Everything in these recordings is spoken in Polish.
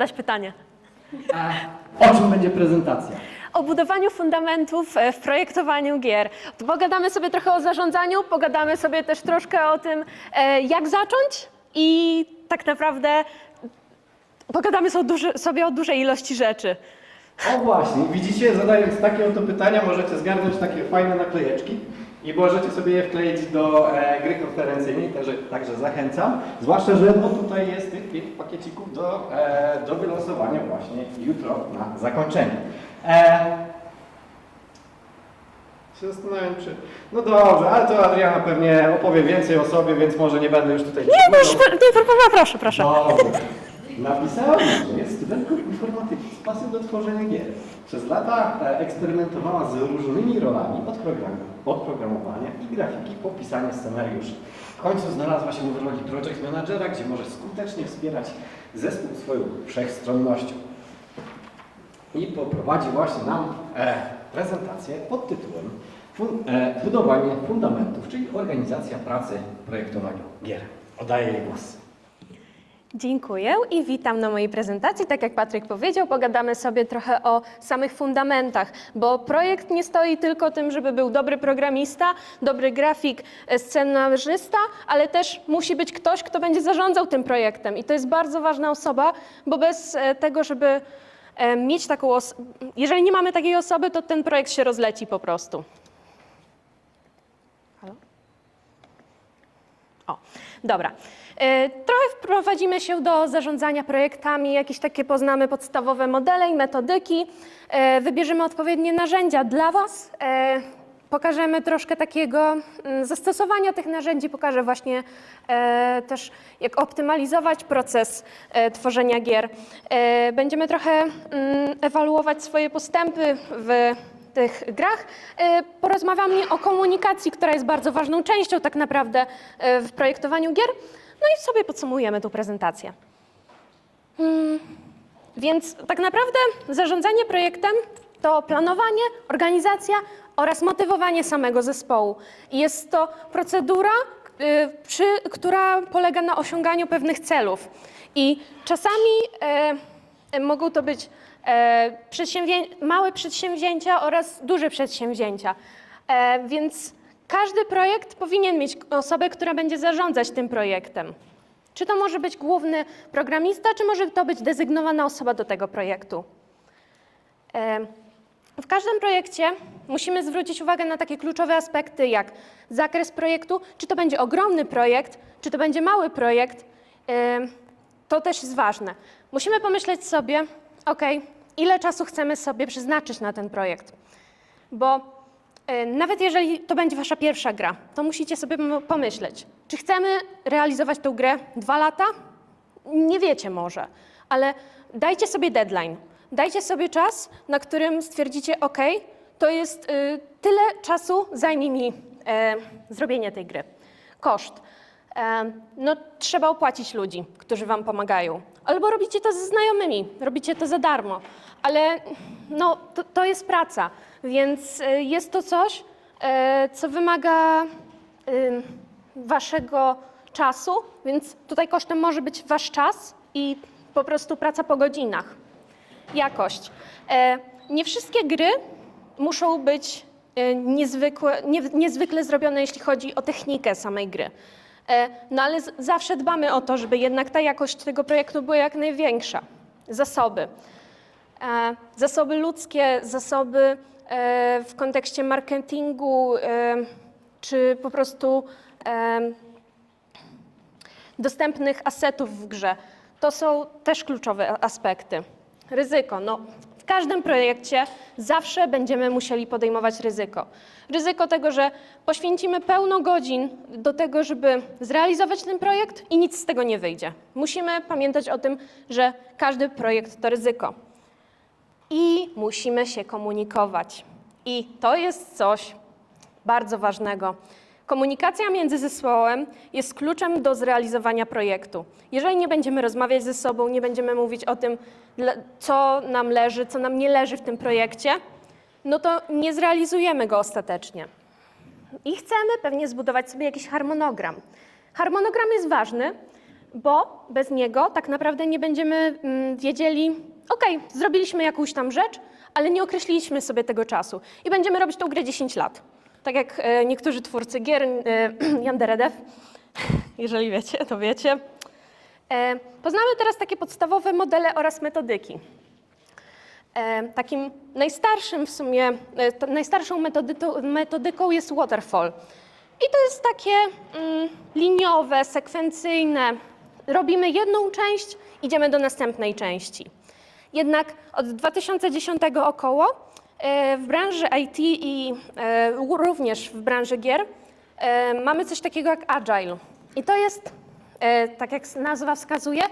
zadać pytanie. O czym będzie prezentacja? O budowaniu fundamentów e, w projektowaniu gier. Pogadamy sobie trochę o zarządzaniu, pogadamy sobie też troszkę o tym, e, jak zacząć i tak naprawdę pogadamy so- duży- sobie o dużej ilości rzeczy. O właśnie, widzicie, zadając takie oto pytania możecie zgarnąć takie fajne naklejeczki i możecie sobie je wkleić do e, gry konferencyjnej, także, także zachęcam. Zwłaszcza, że no tutaj jest tych pięć pakiecików do, e, do wylosowania właśnie jutro na zakończenie. E, się zastanawiam, czy... No dobrze, ale to Adriana pewnie opowie więcej o sobie, więc może nie będę już tutaj... Nie, no, szpe- nie, pro- pro- proszę, proszę. Dobrze. Napisała, że jest studentką informatyki z pasją do tworzenia gier. Przez lata e, eksperymentowała z różnymi rolami od, programu, programowania i grafiki po pisanie scenariuszy. W końcu znalazła się w roli project managera, gdzie może skutecznie wspierać zespół swoją wszechstronnością. I poprowadzi właśnie nam e, prezentację pod tytułem fun, e, Budowanie fundamentów, czyli organizacja pracy w projektowaniu gier. Oddaję jej głos. Dziękuję i witam na mojej prezentacji. Tak jak Patryk powiedział, pogadamy sobie trochę o samych fundamentach, bo projekt nie stoi tylko tym, żeby był dobry programista, dobry grafik, e, scenarzysta, ale też musi być ktoś, kto będzie zarządzał tym projektem. I to jest bardzo ważna osoba, bo bez e, tego, żeby e, mieć taką osobę, jeżeli nie mamy takiej osoby, to ten projekt się rozleci po prostu. O, dobra. E, Trochę wprowadzimy się do zarządzania projektami, jakieś takie poznamy podstawowe modele i metodyki, E, wybierzemy odpowiednie narzędzia dla Was, e, pokażemy troszkę takiego mm, zastosowania tych narzędzi, pokażę właśnie też jak optymalizować proces tworzenia gier. Będziemy trochę mm, ewaluować swoje postępy w tych grach. E, Porozmawiamy o komunikacji, która jest bardzo ważną częścią tak naprawdę e, w projektowaniu gier. No i sobie podsumujemy tą prezentację. Mm, Więc tak naprawdę zarządzanie projektem to planowanie, organizacja oraz motywowanie samego zespołu. Jest to procedura, y, przy, która polega na osiąganiu pewnych celów. I czasami e, e, mogą to być e, przedsięwzię- małe przedsięwzięcia oraz duże przedsięwzięcia. E, więc każdy projekt powinien mieć osobę, która będzie zarządzać tym projektem. Czy to może być główny programista, czy może to być dezygnowana osoba do tego projektu? E, W każdym projekcie musimy zwrócić uwagę na takie kluczowe aspekty, jak zakres projektu, czy to będzie ogromny projekt, czy to będzie mały projekt. E, To też jest ważne. Musimy pomyśleć sobie, ok, ile czasu chcemy sobie przeznaczyć na ten projekt. Bo e, nawet jeżeli to będzie wasza pierwsza gra, to musicie sobie pomyśleć, czy chcemy realizować tę grę dwa lata? Nie wiecie może, ale dajcie sobie deadline. Dajcie sobie czas, na którym stwierdzicie, OK, to jest y, tyle czasu zajmie mi e, zrobienie tej gry. Koszt. E, no, trzeba opłacić ludzi, którzy wam pomagają. Albo robicie to ze znajomymi, robicie to za darmo. Ale no, to, to jest praca, więc y, jest to coś, e, co wymaga ym, waszego czasu, więc tutaj kosztem może być wasz czas i po prostu praca po godzinach. Jakość. E, nie wszystkie gry muszą być nie, niezwykle zrobione, jeśli chodzi o technikę samej gry. E, no ale zawsze dbamy o to, żeby jednak ta jakość tego projektu była jak największa. Zasoby. E, zasoby ludzkie, zasoby e, w kontekście marketingu, czy po prostu dostępnych asetów w grze. To są też kluczowe aspekty. Ryzyko. No, w każdym projekcie zawsze będziemy musieli podejmować ryzyko. Ryzyko tego, że poświęcimy pełno godzin do tego, żeby zrealizować ten projekt i nic z tego nie wyjdzie. Musimy pamiętać o tym, że każdy projekt to ryzyko. I musimy się komunikować. I to jest coś bardzo ważnego. Komunikacja między zespołem jest kluczem do zrealizowania projektu. Jeżeli nie będziemy rozmawiać ze sobą, nie będziemy mówić o tym, co nam leży, co nam nie leży w tym projekcie, no to nie zrealizujemy go ostatecznie. I chcemy pewnie zbudować sobie jakiś harmonogram. Harmonogram jest ważny, bo bez niego tak naprawdę nie będziemy mm, wiedzieli, ok, zrobiliśmy jakąś tam rzecz, ale nie określiliśmy sobie tego czasu i będziemy robić tą grę 10 lat. Tak jak e, niektórzy twórcy gier, e, Jan Deredew, jeżeli wiecie, to wiecie. E, poznamy teraz takie podstawowe modele oraz metodyki. E, takim najstarszym w sumie, e, najstarszą metodyką jest waterfall. I to jest takie mm, liniowe, sekwencyjne. Robimy jedną część, idziemy do następnej części. Jednak od 2010 około e, w branży IT i e, również w branży gier e, mamy coś takiego jak agile. I to jest, e, tak jak nazwa wskazuje,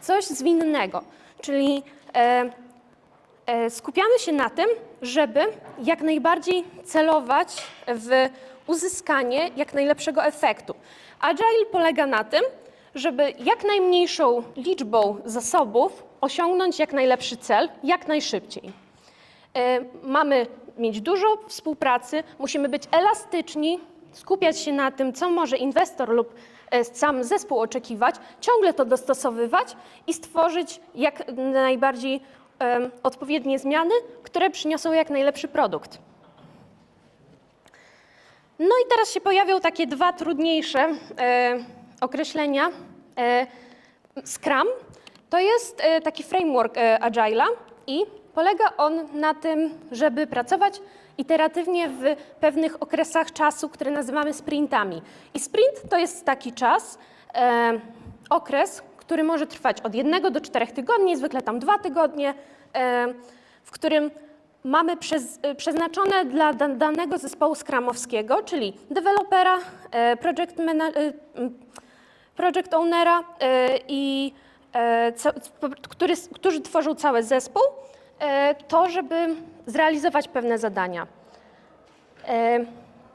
coś zwinnego, czyli e, E, skupiamy się na tym, żeby jak najbardziej celować w uzyskanie jak najlepszego efektu. Agile polega na tym, żeby jak najmniejszą liczbą zasobów osiągnąć jak najlepszy cel, jak najszybciej. E, Mamy mieć dużo współpracy, musimy być elastyczni, skupiać się na tym, co może inwestor lub e, sam zespół oczekiwać, ciągle to dostosowywać i stworzyć jak najbardziej odpowiednie zmiany, które przyniosą jak najlepszy produkt. No i teraz się pojawią takie dwa trudniejsze e, określenia. Scrum to jest taki framework Agile'a i polega on na tym, żeby pracować iteratywnie w pewnych okresach czasu, które nazywamy sprintami. I sprint to jest taki czas, e, okres, który może trwać od jednego do czterech tygodni, zwykle tam dwa tygodnie, e, w którym mamy przez, e, przeznaczone dla da- danego zespołu skramowskiego, czyli dewelopera, e, project, e, project ownera e, i e, p- który, którzy tworzą cały zespół, to żeby zrealizować pewne zadania. E,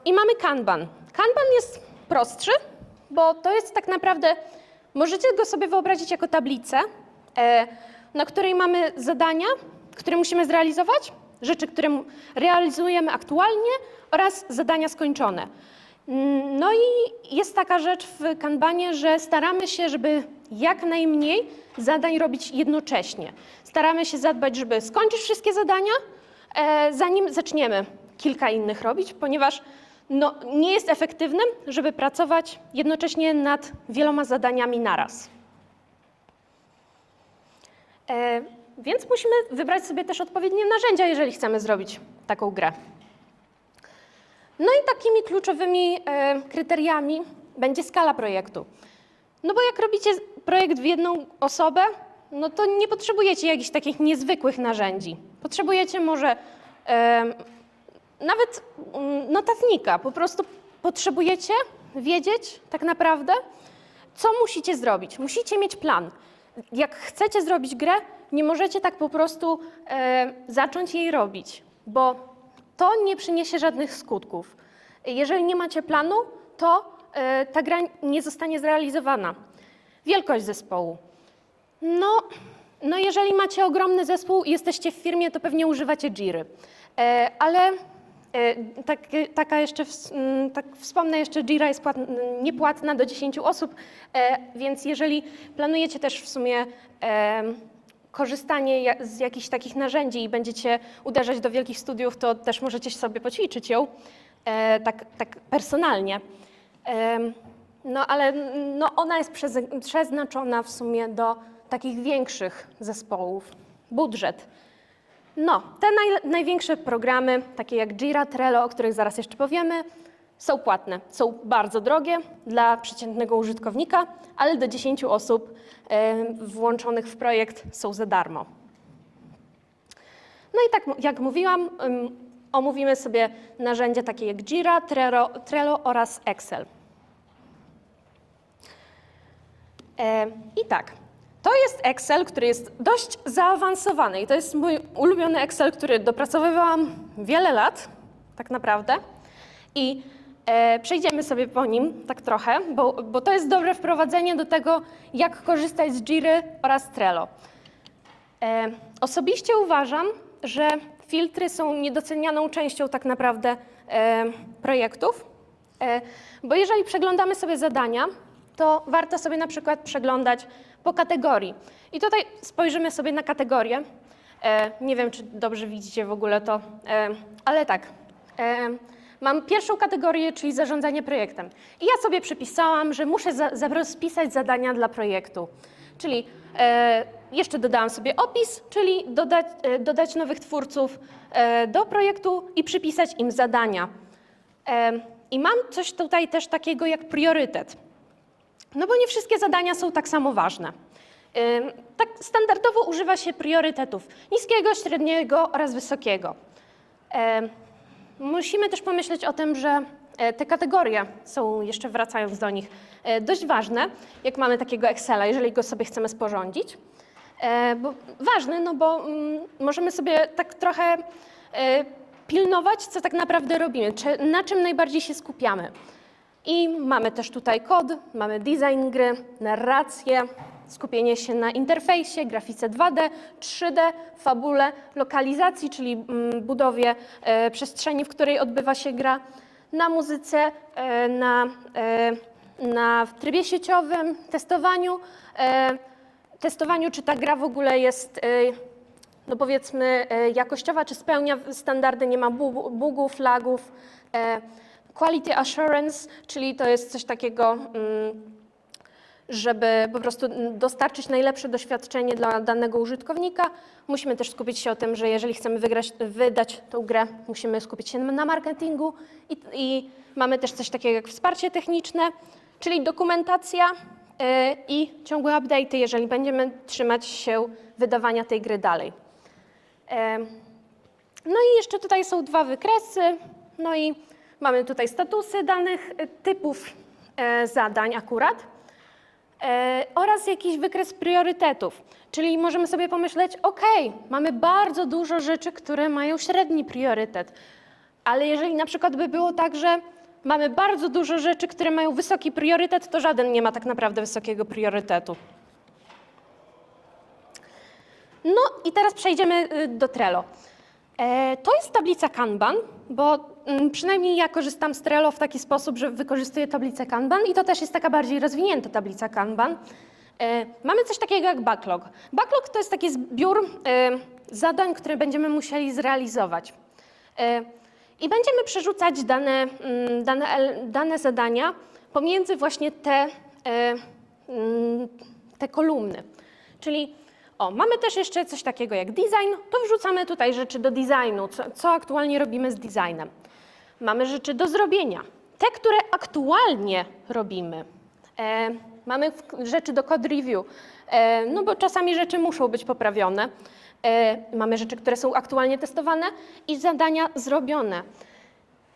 I mamy Kanban. Kanban jest prostszy, bo to jest tak naprawdę, możecie go sobie wyobrazić jako tablicę, e, na której mamy zadania, które musimy zrealizować, rzeczy, które realizujemy aktualnie oraz zadania skończone. No i jest taka rzecz w Kanbanie, że staramy się, żeby jak najmniej zadań robić jednocześnie. Staramy się zadbać, żeby skończyć wszystkie zadania, e, zanim zaczniemy kilka innych robić, ponieważ no, nie jest efektywnym, żeby pracować jednocześnie nad wieloma zadaniami naraz. E, więc musimy wybrać sobie też odpowiednie narzędzia, jeżeli chcemy zrobić taką grę. No i takimi kluczowymi e, kryteriami będzie skala projektu. No bo jak robicie projekt w jedną osobę, no to nie potrzebujecie jakichś takich niezwykłych narzędzi. Potrzebujecie może e, nawet mm, notatnika. Po prostu potrzebujecie wiedzieć tak naprawdę, co musicie zrobić. Musicie mieć plan. Jak chcecie zrobić grę, nie możecie tak po prostu e, zacząć jej robić, bo to nie przyniesie żadnych skutków. Jeżeli nie macie planu, to e, ta gra nie zostanie zrealizowana. Wielkość zespołu. No, no jeżeli macie ogromny zespół i jesteście w firmie, to pewnie używacie Jiry. E, ale e, tak, taka jeszcze, ws- m, tak wspomnę jeszcze, Jira jest płat, niepłatna do 10 osób, e, więc jeżeli planujecie też w sumie e, korzystanie z jakichś takich narzędzi i będziecie uderzać do wielkich studiów, to też możecie sobie poćwiczyć ją e, tak, tak personalnie. Em, No ale no, ona jest przeznaczona w sumie do takich większych zespołów. Budżet. No, te naj, największe programy, takie jak Jira, Trello, o których zaraz jeszcze powiemy, są płatne. Są bardzo drogie dla przeciętnego użytkownika, ale do 10 osób e, włączonych w projekt są za darmo. No i tak jak mówiłam, ym, omówimy sobie narzędzia takie jak Jira, Trello, Trello oraz Excel. E, I tak, to jest Excel, który jest dość zaawansowany i to jest mój ulubiony Excel, który dopracowywałam wiele lat, tak naprawdę. I e, przejdziemy sobie po nim tak trochę, bo, bo to jest dobre wprowadzenie do tego, jak korzystać z Jiry oraz Trello. E, osobiście uważam, że filtry są niedocenianą częścią tak naprawdę e, projektów, e, bo jeżeli przeglądamy sobie zadania, to warto sobie na przykład przeglądać po kategorii. I tutaj spojrzymy sobie na kategorię. E, nie wiem, czy dobrze widzicie w ogóle to, e, ale tak. E, mam pierwszą kategorię, czyli zarządzanie projektem. I ja sobie przypisałam, że muszę za, za rozpisać zadania dla projektu. Czyli e, jeszcze dodałam sobie opis, czyli dodać, e, dodać nowych twórców e, do projektu i przypisać im zadania. E, I mam coś tutaj też takiego jak priorytet. No bo nie wszystkie zadania są tak samo ważne. Tak standardowo używa się priorytetów niskiego, średniego oraz wysokiego. Musimy też pomyśleć o tym, że e, te kategorie są, jeszcze wracając do nich, e, dość ważne, jak mamy takiego Excela, jeżeli go sobie chcemy sporządzić. E, Bo, ważny, no bo mm, możemy sobie tak trochę pilnować, co tak naprawdę robimy, czy, na czym najbardziej się skupiamy. I mamy też tutaj kod, mamy design gry, narrację, skupienie się na interfejsie, grafice 2D, 3D, fabule, lokalizacji, czyli mm, budowie e, przestrzeni, w której odbywa się gra, na muzyce, e, na, e, na w trybie sieciowym, testowaniu, testowaniu, czy ta gra w ogóle jest, no powiedzmy, jakościowa, czy spełnia standardy, nie ma bu- bugów, lagów. Quality assurance, czyli to jest coś takiego, mm, żeby po prostu dostarczyć najlepsze doświadczenie dla danego użytkownika. Musimy też skupić się o tym, że jeżeli chcemy wygrać, wydać tą grę, musimy skupić się na marketingu i, i mamy też coś takiego jak wsparcie techniczne, czyli dokumentacja y, i ciągłe update'y, jeżeli będziemy trzymać się wydawania tej gry dalej. Em, no i jeszcze tutaj są dwa wykresy, no i mamy tutaj statusy danych e, typów e, zadań akurat e, oraz jakiś wykres priorytetów. Czyli możemy sobie pomyśleć, ok, mamy bardzo dużo rzeczy, które mają średni priorytet, ale jeżeli na przykład by było tak, że mamy bardzo dużo rzeczy, które mają wysoki priorytet, to żaden nie ma tak naprawdę wysokiego priorytetu. No i teraz przejdziemy y, do Trello. E, To jest tablica Kanban, bo mm, przynajmniej ja korzystam z Trello w taki sposób, że wykorzystuję tablicę Kanban i to też jest taka bardziej rozwinięta tablica Kanban. E, Mamy coś takiego jak backlog. Backlog to jest taki zbiór e, zadań, które będziemy musieli zrealizować. I będziemy przerzucać dane, mm, dane, dane zadania pomiędzy właśnie te, mm, te kolumny. Czyli o, mamy też jeszcze coś takiego jak design, to wrzucamy tutaj rzeczy do designu, co, co aktualnie robimy z designem. Mamy rzeczy do zrobienia, te, które aktualnie robimy. E, mamy rzeczy do code review, e, no bo czasami rzeczy muszą być poprawione. E, mamy rzeczy, które są aktualnie testowane i zadania zrobione.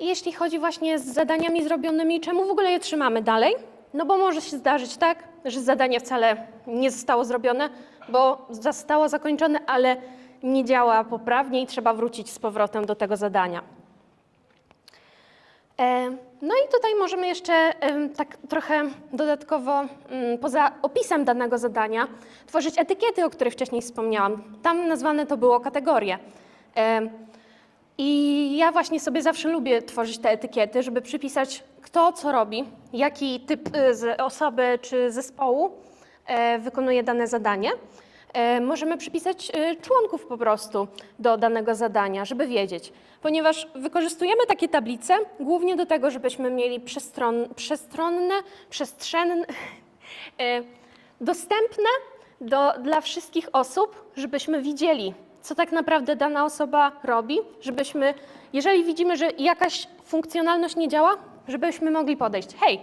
Jeśli chodzi właśnie z zadaniami zrobionymi, czemu w ogóle je trzymamy dalej? No bo może się zdarzyć tak, że zadanie wcale nie zostało zrobione, bo zostało zakończone, ale nie działa poprawnie i trzeba wrócić z powrotem do tego zadania. E, No i tutaj możemy jeszcze tak trochę dodatkowo, mm, poza opisem danego zadania, tworzyć etykiety, o których wcześniej wspomniałam. Tam nazwane to było kategorie. Em, i ja właśnie sobie zawsze lubię tworzyć te etykiety, żeby przypisać kto co robi, jaki typ y, osoby czy zespołu e, wykonuje dane zadanie. E, Możemy przypisać y, członków po prostu do danego zadania, żeby wiedzieć, ponieważ wykorzystujemy takie tablice głównie do tego, żebyśmy mieli przestron, przestronne, przestrzenne, e, dostępne do, dla wszystkich osób, żebyśmy widzieli, co tak naprawdę dana osoba robi, żebyśmy, jeżeli widzimy, że jakaś funkcjonalność nie działa, żebyśmy mogli podejść. Hej,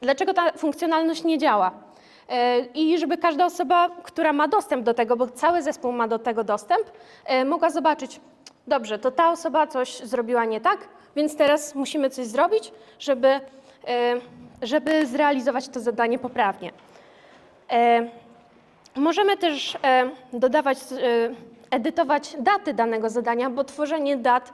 dlaczego ta funkcjonalność nie działa? E, I żeby każda osoba, która ma dostęp do tego, bo cały zespół ma do tego dostęp, e, mogła zobaczyć, dobrze, to ta osoba coś zrobiła nie tak, więc teraz musimy coś zrobić, żeby, e, żeby zrealizować to zadanie poprawnie. Możemy też dodawać, edytować daty danego zadania, bo tworzenie dat,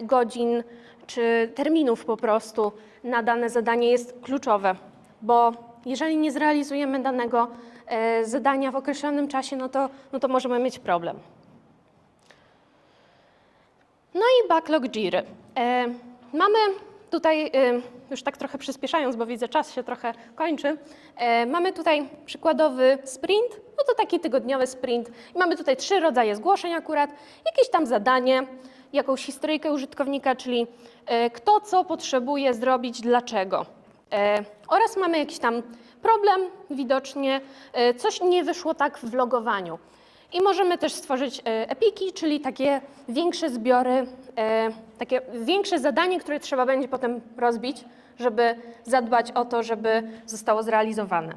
godzin czy terminów po prostu na dane zadanie jest kluczowe, bo jeżeli nie zrealizujemy danego e, zadania w określonym czasie, no to, no to możemy mieć problem. No i backlog Jiry. E, mamy tutaj, y, już tak trochę przyspieszając, bo widzę, czas się trochę kończy, e, mamy tutaj przykładowy sprint, no to taki tygodniowy sprint. I mamy tutaj trzy rodzaje zgłoszeń akurat, jakieś tam zadanie, jakąś historyjkę użytkownika, czyli e, kto co potrzebuje zrobić, dlaczego. E, Oraz mamy jakiś tam problem, widocznie e, coś nie wyszło tak w logowaniu. I możemy też stworzyć e, epiki, czyli takie większe zbiory, takie większe zadanie, które trzeba będzie potem rozbić, żeby zadbać o to, żeby zostało zrealizowane.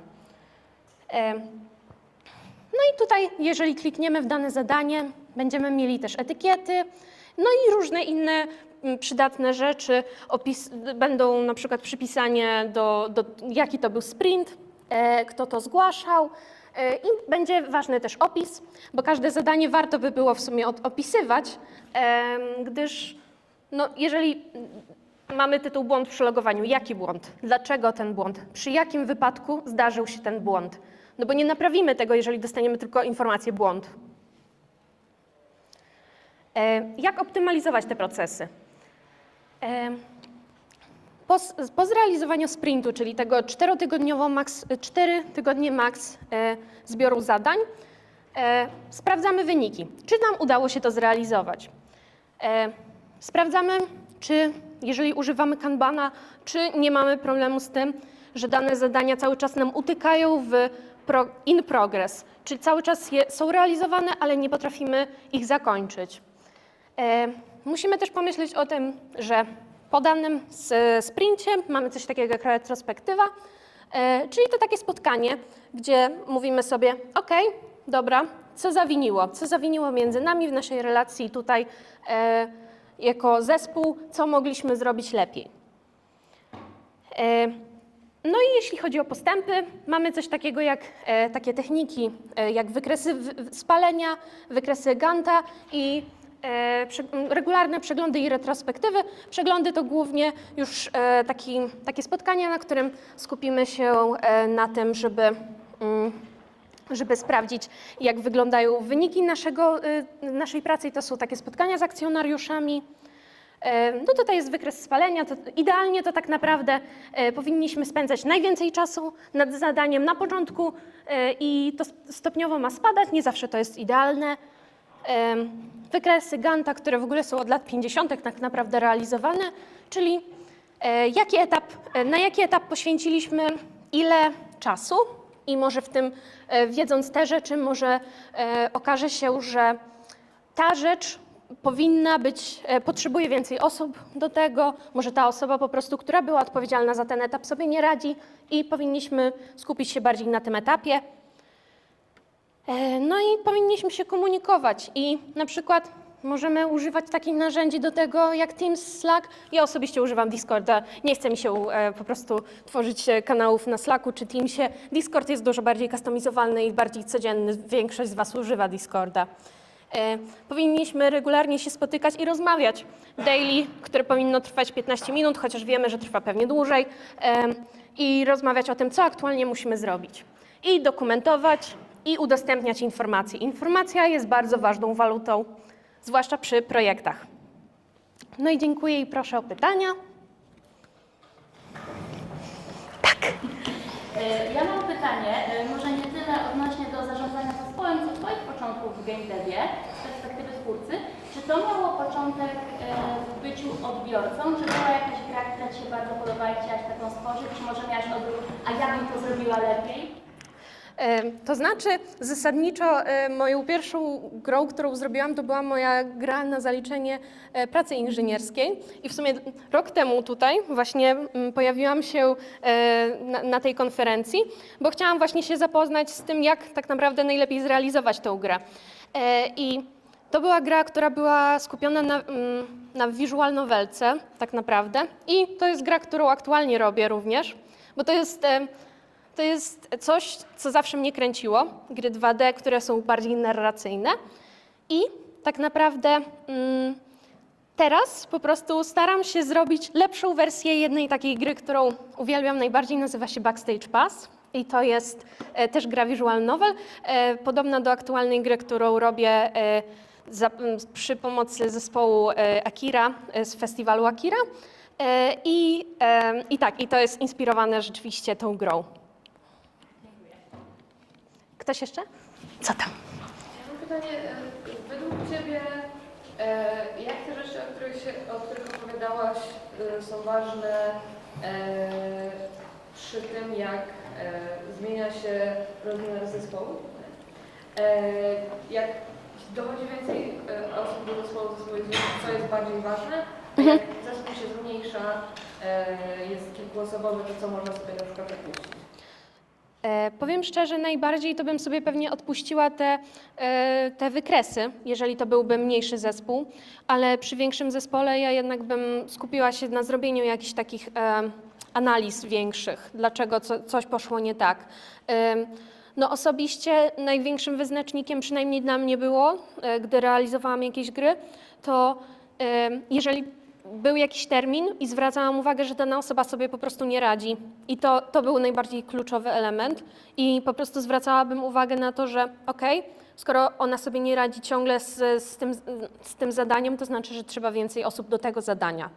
No i tutaj, jeżeli klikniemy w dane zadanie, będziemy mieli też etykiety, no i różne inne mm, przydatne rzeczy. Będą na przykład przypisanie do, do jaki to był sprint, e, kto to zgłaszał. e, I będzie ważny też opis, bo każde zadanie warto by było w sumie opisywać, gdyż no, jeżeli mamy tytuł błąd przy logowaniu, jaki błąd? Dlaczego ten błąd? Przy jakim wypadku zdarzył się ten błąd? No bo nie naprawimy tego, jeżeli dostaniemy tylko informację błąd. E, Jak optymalizować te procesy? E, Po, po zrealizowaniu sprintu, czyli tego czterotygodniowo max, cztery tygodnie max e, zbioru zadań, sprawdzamy wyniki. Czy nam udało się to zrealizować? Sprawdzamy, czy jeżeli używamy Kanbana, czy nie mamy problemu z tym, że dane zadania cały czas nam utykają w in progress, czyli cały czas są realizowane, ale nie potrafimy ich zakończyć. E, musimy też pomyśleć o tym, że po danym sprincie mamy coś takiego jak retrospektywa, e, czyli to takie spotkanie, gdzie mówimy sobie, ok, dobra, co zawiniło? Co zawiniło między nami w naszej relacji tutaj e, jako zespół, co mogliśmy zrobić lepiej? No i jeśli chodzi o postępy, mamy coś takiego jak takie techniki, jak wykresy spalenia, wykresy Ganta i regularne przeglądy i retrospektywy. Przeglądy to głównie już e, taki, takie spotkania, na którym skupimy się e, na tym, żeby, mm, żeby sprawdzić, jak wyglądają wyniki naszego, naszej pracy. I to są takie spotkania z akcjonariuszami. E, No tutaj jest wykres spalenia. To idealnie to tak naprawdę e, powinniśmy spędzać najwięcej czasu nad zadaniem na początku e, i to stopniowo ma spadać. Nie zawsze to jest idealne. Wykresy Ganta, które w ogóle są od lat 50. tak naprawdę realizowane, czyli e, jaki etap, e, na jaki etap poświęciliśmy ile czasu i może w tym, e, wiedząc te rzeczy, może okaże się, że ta rzecz powinna być, potrzebuje więcej osób do tego. Może ta osoba po prostu, która była odpowiedzialna za ten etap, sobie nie radzi i powinniśmy skupić się bardziej na tym etapie. E, No i powinniśmy się komunikować i na przykład możemy używać takich narzędzi do tego jak Teams, Slack. Ja osobiście używam Discorda. Nie chce mi się e, po prostu tworzyć e, kanałów na Slacku czy Teamsie. Discord jest dużo bardziej customizowalny i bardziej codzienny. Większość z Was używa Discorda. Powinniśmy regularnie się spotykać i rozmawiać. Daily, które powinno trwać 15 minut, chociaż wiemy, że trwa pewnie dłużej, i rozmawiać o tym, co aktualnie musimy zrobić. I dokumentować, i udostępniać informacje. Informacja jest bardzo ważną walutą, zwłaszcza przy projektach. No i dziękuję i proszę o pytania. E, Ja mam pytanie, e, może nie tyle odnośnie do zarządzania zespołem, co Twoich początków w game devie z perspektywy twórcy. Czy to miało początek e, w byciu odbiorcą? Czy była jakaś gra, która Ci się bardzo podobała i chciałaś taką stworzyć? Czy może miałaś odruch, a ja bym to zrobiła lepiej? To znaczy, zasadniczo moją pierwszą grą, którą zrobiłam, to była moja gra na zaliczenie e, pracy inżynierskiej. I w sumie rok temu tutaj właśnie mm, pojawiłam się e, na, na tej konferencji, bo chciałam właśnie się zapoznać z tym, jak tak naprawdę najlepiej zrealizować tę grę. E, I to była gra, która była skupiona na, mm, na visual novelce, tak naprawdę. I to jest gra, którą aktualnie robię również, bo to jest... e, to jest coś, co zawsze mnie kręciło. Gry 2D, które są bardziej narracyjne. I tak naprawdę mm, teraz po prostu staram się zrobić lepszą wersję jednej takiej gry, którą uwielbiam najbardziej. Nazywa się Backstage Pass. I to jest e, też gra visual novel, e, podobna do aktualnej gry, którą robię e, za, przy pomocy zespołu e, Akira e, z festiwalu Akira. E, I, em, I tak, i to jest inspirowane rzeczywiście tą grą. Ktoś jeszcze? Co tam? Ja mam pytanie, według Ciebie, e, jak te rzeczy, o których, się, o których opowiadałaś, e, są ważne e, przy tym, jak e, zmienia się rozmiar zespołu? Jak dochodzi więcej osób do zespołu, zespołu co jest bardziej ważne? A jak zespół się zmniejsza, jest kilkuosobowy, to co można sobie na przykład odpuścić? E, powiem szczerze, najbardziej to bym sobie pewnie odpuściła te, e, te wykresy, jeżeli to byłby mniejszy zespół, ale przy większym zespole ja jednak bym skupiła się na zrobieniu jakichś takich e, analiz większych, dlaczego co, coś poszło nie tak. No osobiście największym wyznacznikiem, przynajmniej dla mnie było, gdy realizowałam jakieś gry, to jeżeli był jakiś termin i zwracałam uwagę, że dana osoba sobie po prostu nie radzi. I to, to był najbardziej kluczowy element. I po prostu zwracałabym uwagę na to, że okej, skoro ona sobie nie radzi ciągle z, z, tym, z tym zadaniem, to znaczy, że trzeba więcej osób do tego zadania.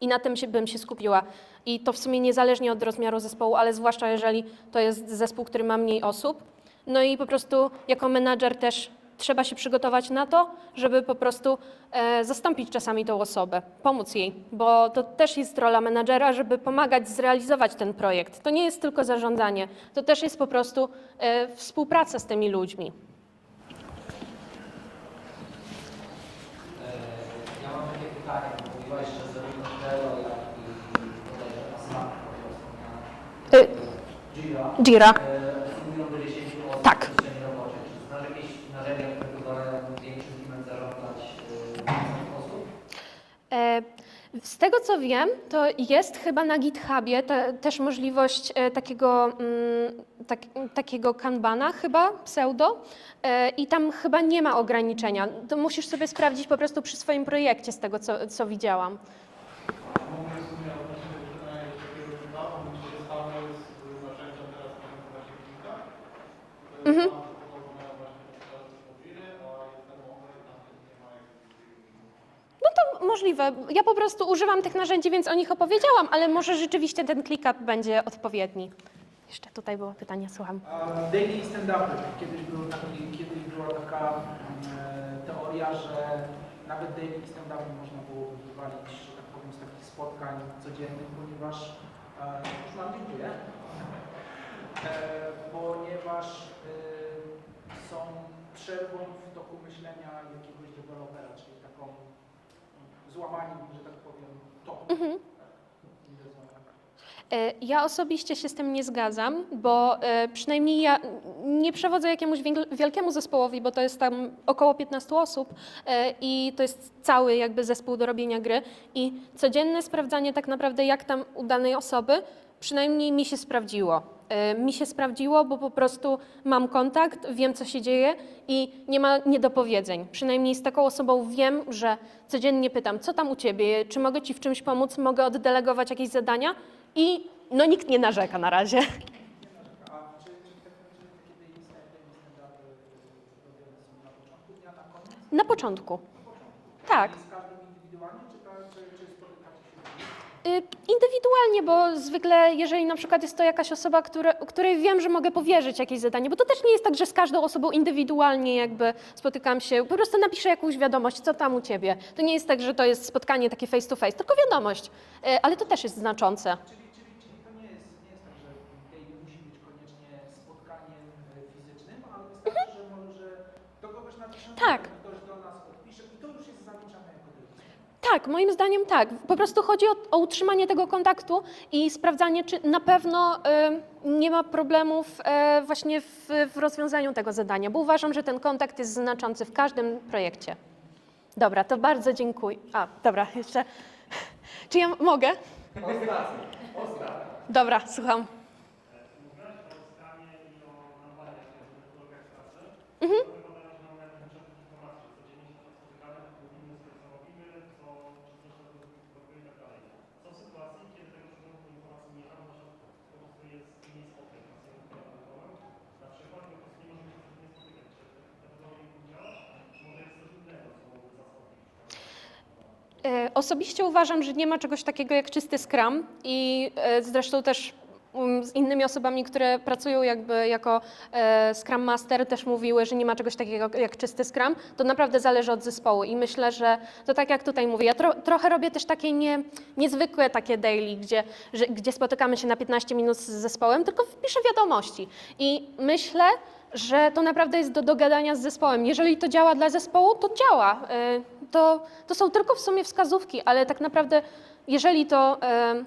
I na tym się, bym się skupiła. I to w sumie niezależnie od rozmiaru zespołu, ale zwłaszcza jeżeli to jest zespół, który ma mniej osób. No i po prostu jako menadżer też trzeba się przygotować na to, żeby po prostu e, zastąpić czasami tą osobę, pomóc jej, bo to też jest rola menadżera, żeby pomagać zrealizować ten projekt. To nie jest tylko zarządzanie, to też jest po prostu e, współpraca z tymi ludźmi. E, Ja mam takie pytanie, bo mówiłaś, że zarówno Trello, jak i bodajże Asana, Y, Jira, Jira. e, obsługują do 10 osób Tak. w przestrzeni roboczej. Czy znasz jakieś narzędzia, które pozwalają większym teamem zarządzać e, więcej osób? E, Z tego co wiem, to jest chyba na GitHubie te, też możliwość e, takiego, mm, tak, takiego kanbana, chyba pseudo, e, i tam chyba nie ma ograniczenia. To musisz sobie sprawdzić po prostu przy swoim projekcie, z tego co, co widziałam. Mogę w sumie odnośnie tego pytania jeszcze takiego dodam, bo korzystamy z narzędzia teraz na właśnie Klinka. To jest mhm. mają właśnie teraz z Mobiry, a jest darmowe i tam nie ma jakichś No to możliwe. Ja po prostu używam tych narzędzi, więc o nich opowiedziałam, ale może rzeczywiście ten ClickUp będzie odpowiedni. Jeszcze tutaj było pytanie, słucham. Daily stand-upy. Kiedyś, był taki, kiedyś była taka e, teoria, że nawet daily stand-upy można było wywalić, tak powiem, z takich spotkań codziennych, ponieważ e, już mam dziękuję. E, ponieważ e, są przerwą w toku myślenia jakiegoś dewelopera, czyli taką że tak powiem, toku. E, Ja osobiście się z tym nie zgadzam, bo e, przynajmniej ja nie przewodzę jakiemuś wiel- wielkiemu zespołowi, bo to jest tam około 15 osób e, i to jest cały jakby zespół do robienia gry i codzienne sprawdzanie tak naprawdę jak tam u danej osoby, przynajmniej mi się sprawdziło. E, Mi się sprawdziło, bo po prostu mam kontakt, wiem co się dzieje i nie ma niedopowiedzeń. Przynajmniej z taką osobą wiem, że codziennie pytam, co tam u ciebie, czy mogę ci w czymś pomóc, mogę oddelegować jakieś zadania i no nikt nie narzeka na razie. A czy, czy, Indywidualnie, bo zwykle, jeżeli na przykład jest to jakaś osoba, które, której wiem, że mogę powierzyć jakieś zadanie, bo to też nie jest tak, że z każdą osobą indywidualnie jakby spotykam się, po prostu napiszę jakąś wiadomość, co tam u ciebie. To nie jest tak, że to jest spotkanie takie face to face, tylko wiadomość, Y, ale to też jest znaczące. Czyli, Tak, moim zdaniem tak. Po prostu chodzi o, o utrzymanie tego kontaktu i sprawdzanie, czy na pewno y, nie ma problemów y, właśnie w, w rozwiązaniu tego zadania, bo uważam, że ten kontakt jest znaczący w każdym projekcie. Dobra, to bardzo dziękuję. A, dobra, jeszcze. Czy ja mogę? Dobra, słucham. Mhm. Osobiście uważam, że nie ma czegoś takiego jak czysty Scrum i e, zresztą też um, z innymi osobami, które pracują jakby jako e, Scrum Master też mówiły, że nie ma czegoś takiego jak czysty Scrum. To naprawdę zależy od zespołu i myślę, że to tak jak tutaj mówię, ja tro, trochę robię też takie nie, niezwykłe takie daily, gdzie, że, gdzie spotykamy się na 15 minut z zespołem, tylko wpiszę wiadomości i myślę, że to naprawdę jest do dogadania z zespołem. Jeżeli to działa dla zespołu, to działa. E, To, to są tylko w sumie wskazówki, ale tak naprawdę, jeżeli to e,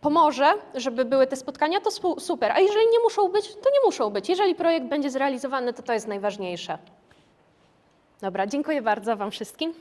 pomoże, żeby były te spotkania, to super. A jeżeli nie muszą być, to nie muszą być. Jeżeli projekt będzie zrealizowany, to to jest najważniejsze. Dobra, dziękuję bardzo Wam wszystkim.